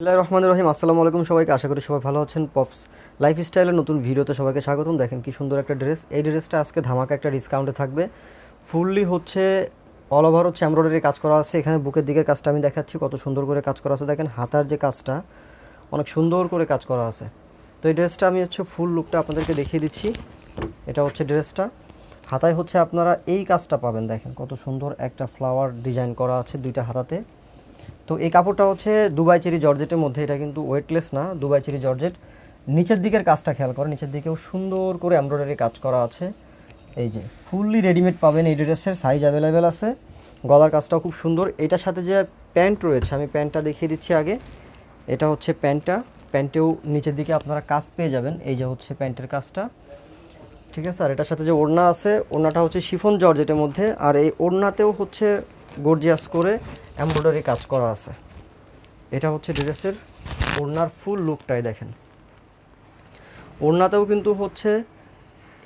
বিসমিল্লাহ রহমান রহিম। আসসালামু আলাইকুম সবাইকে। আশা করি সবাই ভালো আছেন। পপস লাইফ স্টাইলের নতুন ভিডিওতে সবাইকে স্বাগতম। দেখেন কি সুন্দর একটা ড্রেস। এই ড্রেসটা আজকে ধামাকা একটা ডিসকাউন্টে থাকবে। ফুললি হচ্ছে অল ওভার হচ্ছে এমব্রয়ডারি কাজ করা আছে। এখানে বুকের দিকের কাজটা আমি দেখাচ্ছি, কত সুন্দর করে কাজ করা আছে। দেখেন হাতার যে কাজটা, অনেক সুন্দর করে কাজ করা আছে। তো এই ড্রেসটা আমি হচ্ছে ফুল লুকটা আপনাদেরকে দেখিয়ে দিচ্ছি। এটা হচ্ছে ড্রেসটা। হাতায় হচ্ছে আপনারা এই কাজটা পাবেন। দেখেন কত সুন্দর একটা ফ্লাওয়ার ডিজাইন করা আছে দুইটা হাতাতে। তো এই কাপড়টা হচ্ছে দুবাই চেরি জর্জেটের মধ্যে, এটা কিন্তু ওয়েটলেস না, দুবাই চেরি জর্জেট। নিচের দিকের কাজটা খেয়াল করো, নিচের দিকেও সুন্দর করে এমব্রয়ডারি কাজ করা আছে। এই যে ফুললি রেডিমেড পাবেন এই ড্রেসের সাইজ অ্যাভেলেবেল আছে। গলার কাজটাও খুব সুন্দর। এটার সাথে যে প্যান্ট রয়েছে, আমি প্যান্টটা দেখিয়ে দিচ্ছি আগে। এটা হচ্ছে প্যান্টটা। প্যান্টেও নিচের দিকে আপনারা কাজ পেয়ে যাবেন। এই যে হচ্ছে প্যান্টের কাজটা। ঠিক আছে? আর এটার সাথে যে ওড়না আছে, ওড়নাটা হচ্ছে শিফন জর্জেটের মধ্যে। আর এই ওড়নাতেও হচ্ছে গর্জিয়াস করে এমব্রয়ডারি কাজ করা আছে। এটা হচ্ছে ড্রেসের ওড়নার ফুল লুকটাই দেখেন। ওড়নাতেও কিন্তু হচ্ছে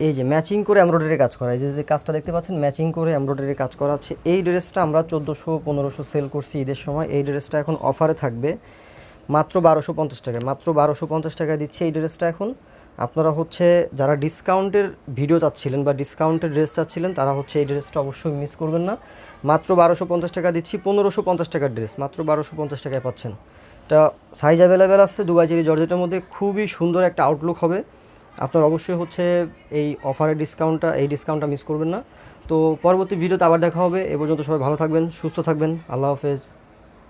এই যে ম্যাচিং করে এমব্রয়ডারি কাজ করা। এই যে যে কাজটা দেখতে পাচ্ছেন ম্যাচিং করে এমব্রয়ডারি কাজ করা আছে। এই ড্রেসটা আমরা চোদ্দোশো, পনেরোশো সেল করছি ঈদের সময়। এই ড্রেসটা এখন অফারে থাকবে। মাত্র বারোশো পঞ্চাশ টাকায়, মাত্র বারোশো পঞ্চাশ টাকায় দিচ্ছে এই ড্রেসটা এখন। আপনারা হচ্ছে যারা ডিসকাউন্টের ভিডিও চাচ্ছিলেন বা ডিসকাউন্টের ড্রেস চাচ্ছিলেন, তারা হচ্ছে এই ড্রেসটা অবশ্যই মিস করবেন না। মাত্র বারোশো পঞ্চাশ টাকা দিচ্ছি, পনেরোশো পঞ্চাশ টাকার ড্রেস মাত্র বারোশো পঞ্চাশ টাকায় পাচ্ছেন। এটা সাইজ অ্যাভেলেবেল আছে, দুবাই চেরি জর্জেটের মধ্যে খুবই সুন্দর একটা আউটলুক হবে। আপনার অবশ্যই হচ্ছে এই অফারের ডিসকাউন্টটা এই ডিসকাউন্টটা মিস করবেন না। তো পরবর্তী ভিডিওতে আবার দেখা হবে। এ পর্যন্ত সবাই ভালো থাকবেন, সুস্থ থাকবেন। আল্লাহ হাফেজ।